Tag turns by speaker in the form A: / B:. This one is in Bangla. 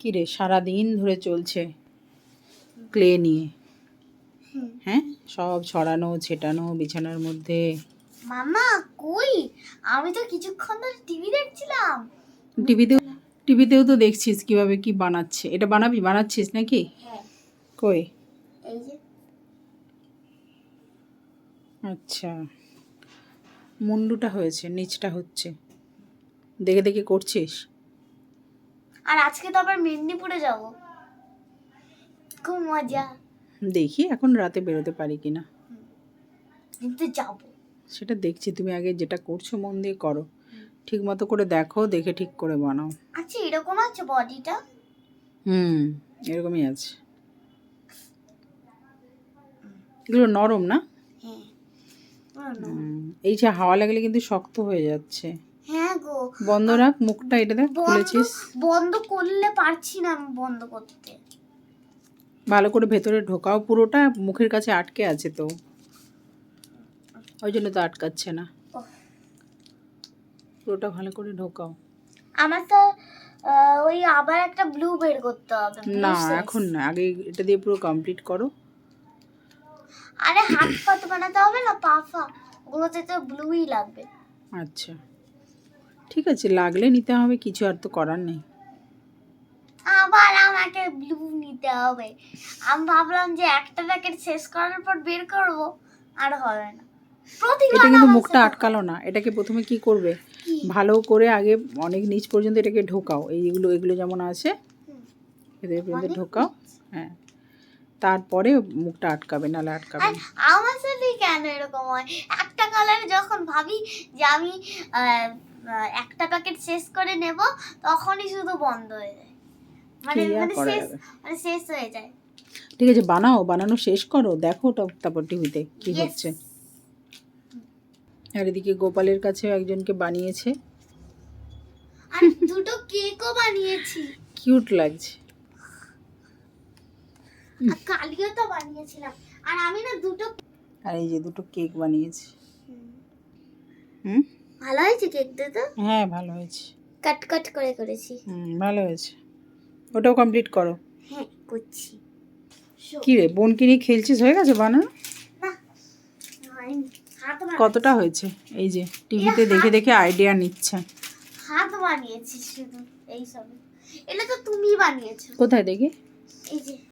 A: কি রে সারাদিন ধরে চলছে ক্লে নিয়ে? হ্যাঁ? সব ছড়ানো ছেটানো বিছানার মধ্যে।
B: মামা কই? আমি তো কিছুক্ষণ ধরে টিভি দেখছিলাম।
A: টিভিতেও টিভিতেও তো দেখছিস কীভাবে কি বানাচ্ছে। এটা বানাবি? বানাচ্ছিস নাকি?
B: হ্যাঁ।
A: কই? আচ্ছা। মুন্ডুটা হয়েছে নিচটা হচ্ছে। দেখে দেখে করছিস?
B: আর আজকে তো আবার মেদিনীপুরে যাব। খুব মজা।
A: দেখি এখন রাতে বেরোতে পারি কিনা।
B: কিন্তু যাব।
A: সেটা দেখছি তুমি আগে যেটা করছ মন দিয়ে করো। ঠিক মতো করে দেখো দেখে ঠিক করে বানাও।
B: আচ্ছা এরকম আছে বডিটা?
A: হুম এরকমই আছে। এগুলো নরম না?
B: হ্যাঁ
A: এই যে হাওয়া লাগলে কিন্তু শক্ত হয়ে যাচ্ছে।
B: গো।
A: বন্ধ রাখ মুখটা এটা দেখ খুলেছিস।
B: বন্ধ করলে পারছি না আমি বন্ধ করতে।
A: ভালো করে ভেতরে ঢোকাও পুরোটা মুখের কাছে আটকে আছে তো। ওই জন্য তো আটকাচ্ছে না। পুরোটা ভালো করে ঢোকাও।
B: আমার তো ওই আবার একটা ব্লু বের করতে হবে
A: না এখন না আগে এটা দিয়ে পুরো কমপ্লিট করো।
B: আরে হাত পাত বানাতে হবে না পা ফা ওগুলোতে তো ব্লুই লাগবে।
A: আচ্ছা। ঠিক আছে লাগলে নিতে হবে কিছু আর তো করার নেই।
B: আবার আমাকে ব্লু নিতে হবে। আমি ভাবলাম যে একটা প্যাকেট শেষ করার পর বের করব আর হবে না।
A: এটা কিন্তু মুখটা আটকালো না। এটাকে প্রথমে কি করবে? ভালো করে আগে অনেক নিচ পর্যন্ত এটাকে ঢোকাও। এইগুলো এগুলো যেমন আছে এদের পর্যন্ত ঢোকাও হ্যাঁ। তারপরে মুখটা আটকাবে নাহলে আটকাবে
B: আমার সাথে কেন এরকম হয়? একটা কালার যখন ভাবি যে আমি একটা প্যাকেট শেষ করে নেব তখনই শুধু বন্ধ হয়ে যায়। মানে মানে শেষ মানে শেষ হয়ে যায়।
A: ঠিক আছে বানাও বানানো শেষ করো দেখো তারপর টিভিতে কি হচ্ছে। আর এদিকে গোপালের কাছেও একজনকে বানিয়েছে।
B: আর দুটো কেকও বানিয়েছি।
A: কিউট লাগছে।
B: কালিও তো বানিয়েছিলাম। আর আমি না দুটো
A: আর এই যে দুটো কেক বানিয়েছে। হুম?
B: ভালো হয়েছে কেক তো?
A: হ্যাঁ ভালো হয়েছে।
B: কাট কাট করে করেছি।
A: হুম ভালো হয়েছে। ওটাও কমপ্লিট করো।
B: হ্যাঁ করছি।
A: কি রে বোনকে নিয়ে খেলছিস? হয়ে গেছে বানানো
B: না হাত বানা-
A: কতটা হয়েছে? এই যে টিভিতে দেখে দেখে আইডিয়া নিচ্ছে।
B: হাত বানিয়েছি শুধু এই সব। এটা তো তুমি বানিয়েছো।
A: কোথায় দেখি?
B: এই যে।